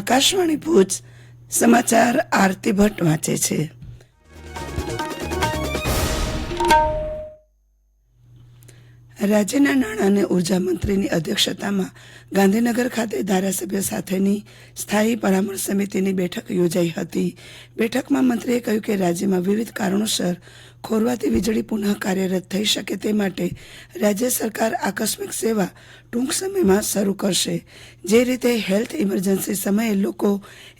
આકાશવાણી ભુજ, સમાચાર આરતી ભટ્ટ વાંચે છે. રાજ્યના નાણાં અને ઊર્જા મંત્રીની અધ્યક્ષતામાં ગાંધીનગર ખાતે ધારાસભ્ય સાથેની સ્થાયી પરામર્શ સમિતિની બેઠક યોજાઈ હતી. બેઠકમાં મંત્રીએ કહ્યું કે રાજ્યમાં વિવિધ કારણોસર ખોરવાતી વીજળી પુનઃ કાર્યરત થઈ શકે તે માટે રાજ્ય સરકાર આકસ્મિક સેવા ટૂંક સમયમાં શરૂ કરશે. જે રીતે હેલ્થ ઇમરજન્સી સમયે લોકો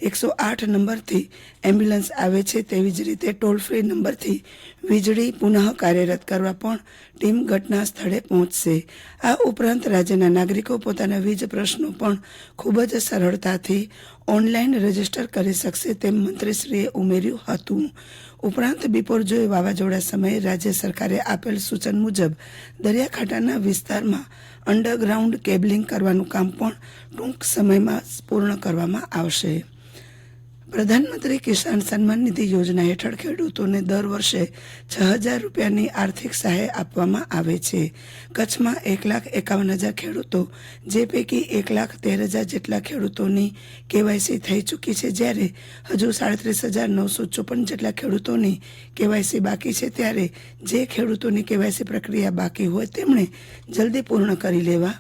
એકસો આઠ નંબરથી એમ્બ્યુલન્સ આવે છે, તેવી જ રીતે ટોલ ફ્રી નંબરથી વીજળી પુનઃ કાર્યરત કરવા પણ ટીમ ઘટના સ્થળે પહોંચશે. આ ઉપરાંત રાજ્યના નાગરિકો પોતાના વીજ પ્રશ્નો પણ ખૂબ જ સરળતાથી ઓનલાઈન રજિસ્ટર કરી શકશે તેમ મંત્રીશ્રીએ ઉમેર્યું હતું. ઉપરાંત બિપોરજોય વાવાઝોડા સમયે રાજ્ય સરકારે આપેલ સૂચન મુજબ દરિયાકાંઠાના વિસ્તારમાં અંડરગ્રાઉન્ડ કેબલિંગ કરવાનું કામ પણ ટૂંક સમયમાં પૂર્ણ કરવામાં આવશે. પ્રધાનમંત્રી કિસાન સન્માન નિધિ યોજના હેઠળ ખેડૂતોને દર વર્ષે છ હજાર રૂપિયાની આર્થિક સહાય આપવામાં આવે છે. કચ્છમાં એક લાખ એકાવન હજાર ખેડૂતો, જે પૈકી એક લાખ તેર હજાર જેટલા ખેડૂતોની કેવાયસી થઈ ચૂકી છે. જ્યારે હજુ સાડત્રીસ હજાર નવસો ચોપન જેટલા ખેડૂતોની કેવાયસી બાકી છે, ત્યારે જે ખેડૂતોની કેવાયસી પ્રક્રિયા બાકી હોય તેમણે જલ્દી પૂર્ણ કરી લેવા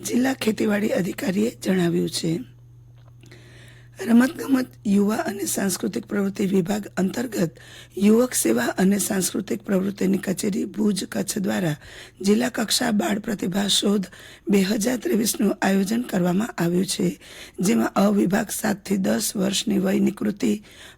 જિલ્લા ખેતીવાડી અધિકારીએ જણાવ્યું છે. રમતગમત યુવા અને સાંસ્કૃતિક પ્રવૃત્તિ વિભાગ અંતર્ગત યુવક સેવા અને સાંસ્કૃતિક પ્રવૃત્તિની કચેરી ભુજ કચ્છ દ્વારા જિલ્લા કક્ષા બાળ પ્રતિભા શોધ બે હજાર ત્રેવીસનું આયોજન કરવામાં આવ્યું છે, જેમાં અવિભાગ સાતથી દસ વર્ષની વયની કૃતિ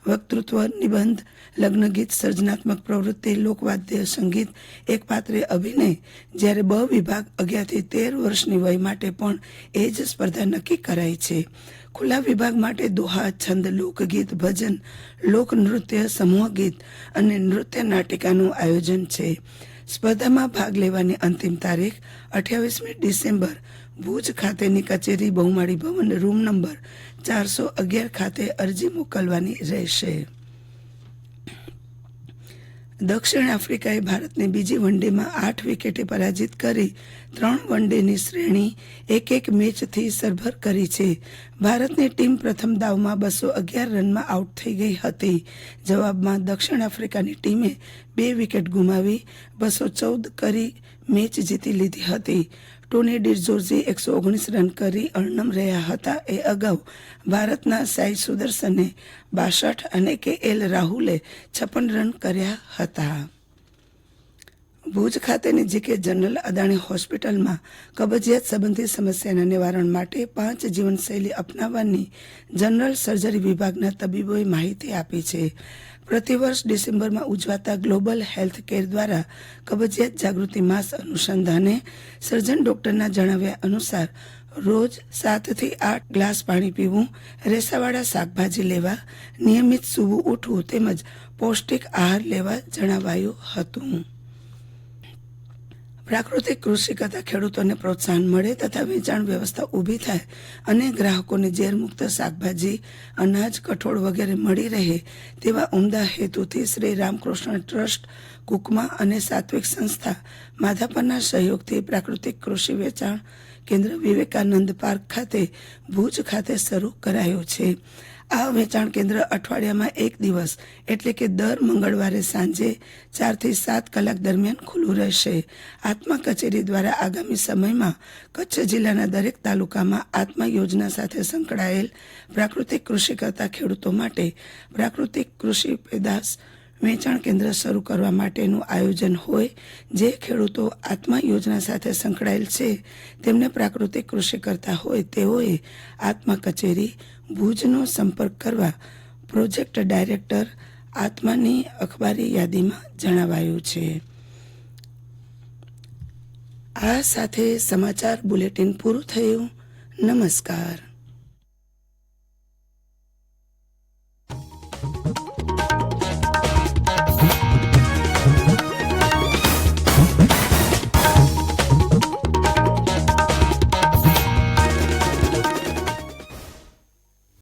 વક્તૃત્વ નિબંધ લગ્નગીત સર્જનાત્મક પ્રવૃત્તિ, લોકવાદ્ય સંગીત, એક પાત્રે અભિનય, જ્યારે બ વિભાગ અગિયારથી તેર વર્ષની વય માટે પણ એ જ સ્પર્ધા નક્કી કરાઈ છે. ખુલ્લા વિભાગ માટે દોહા, છંદ, લોકગીત, ભજન લોકનૃત્ય સમૂહ ગીત અને નૃત્ય નાટિકાનું આયોજન છે. સ્પર્ધામાં ભાગ લેવાની અંતિમ તારીખ અઠ્યાવીસમી ડિસેમ્બર, ભુજ ખાતેની કચેરી, બહુમાળી ભવન, રૂમ નંબર ચારસો અગિયાર ખાતે અરજી મોકલવાની રહેશે. દક્ષિણ આફ્રિકાએ ભારતને બીજી વનડેમાં આઠ વિકેટે પરાજિત કરી ત્રણ વનડેની શ્રેણી એક એક મેચથી સરભર કરી છે. ભારતની ટીમ પ્રથમ દાવમાં બસો અગિયાર રનમાં આઉટ થઈ ગઈ હતી. જવાબમાં દક્ષિણ આફ્રિકાની ટીમે બે વિકેટ ગુમાવી, બસો ચૌદ કરી મેચ જીતી લીધી હતી. ટોની ડિરજોર્જે એકસો ઓગણીસ રન કરી અણનમ રહ્યા હતા. એ અગાઉ ભારતના સાઈ સુદર્શને બાસઠ અને કે એલ રાહુલે છપ્પન રન કર્યા હતા. ભુજ ખાતેની જીકે જનરલ અદાણી હોસ્પિટલમાં કબજિયાત સંબંધી સમસ્યાના નિવારણ માટે પાંચ જીવનશૈલી અપનાવવાની જનરલ સર્જરી વિભાગના તબીબોએ માહિતી આપી છે. પ્રતિવર્ષ ડિસેમ્બરમાં ઉજવાતા ગ્લોબલ હેલ્થ કેર દ્વારા કબજિયાત જાગૃતિ માસ અનુસંધાને સર્જન ડોક્ટરના જણાવ્યા અનુસાર, રોજ સાતથી આઠ ગ્લાસ પાણી પીવું, રેસાવાળા શાકભાજી લેવા, નિયમિત સૂવું ઉઠવું તેમજ પૌષ્ટિક આહાર લેવા જણાવાયું હતું. પ્રાકૃતિક કૃષિ કરતા ખેડૂતોને પ્રોત્સાહન મળે તથા વેચાણ વ્યવસ્થા ઊભી થાય અને ગ્રાહકોને ઝેરમુક્ત શાકભાજી, અનાજ, કઠોળ વગેરે મળી રહે તેવા ઉમદા હેતુથી શ્રી રામકૃષ્ણ ટ્રસ્ટ, કુકમા અને સાત્વિક સંસ્થા માધાપરના સહયોગથી પ્રાકૃતિક કૃષિ વેચાણ કેન્દ્ર વિવેકાનંદ પાર્ક ખાતે ભુજ ખાતે શરૂ કરાયો છે. આ વેચાણ કેન્દ્ર અઠવાડિયામાં એક દિવસ, એટલે કે દર મંગળવારે સાંજે ચારથી સાત કલાક દરમિયાન ખુલ્લું રહેશે. આત્મા કચેરી દ્વારા આગામી સમયમાં કચ્છ જિલ્લાના દરેક તાલુકામાં આત્મા યોજના સાથે સંકળાયેલ પ્રાકૃતિક કૃષિ કરતા ખેડૂતો માટે પ્રાકૃતિક કૃષિ પેદાશ વેચાણ કેન્દ્ર શરૂ કરવા માટેનું આયોજન હોય, જે ખેડૂતો આત્મા યોજના સાથે સંકળાયેલ છે, તેમને પ્રાકૃતિક કૃષિ કરતા હોય, તેઓએ આત્મા કચેરી ભુજનો સંપર્ક કરવા પ્રોજેક્ટ ડાયરેક્ટર આત્માની અખબારી યાદીમાં જણાવાયું છે. આ સાથે સમાચાર બુલેટિન પૂરું થયું. નમસ્કાર.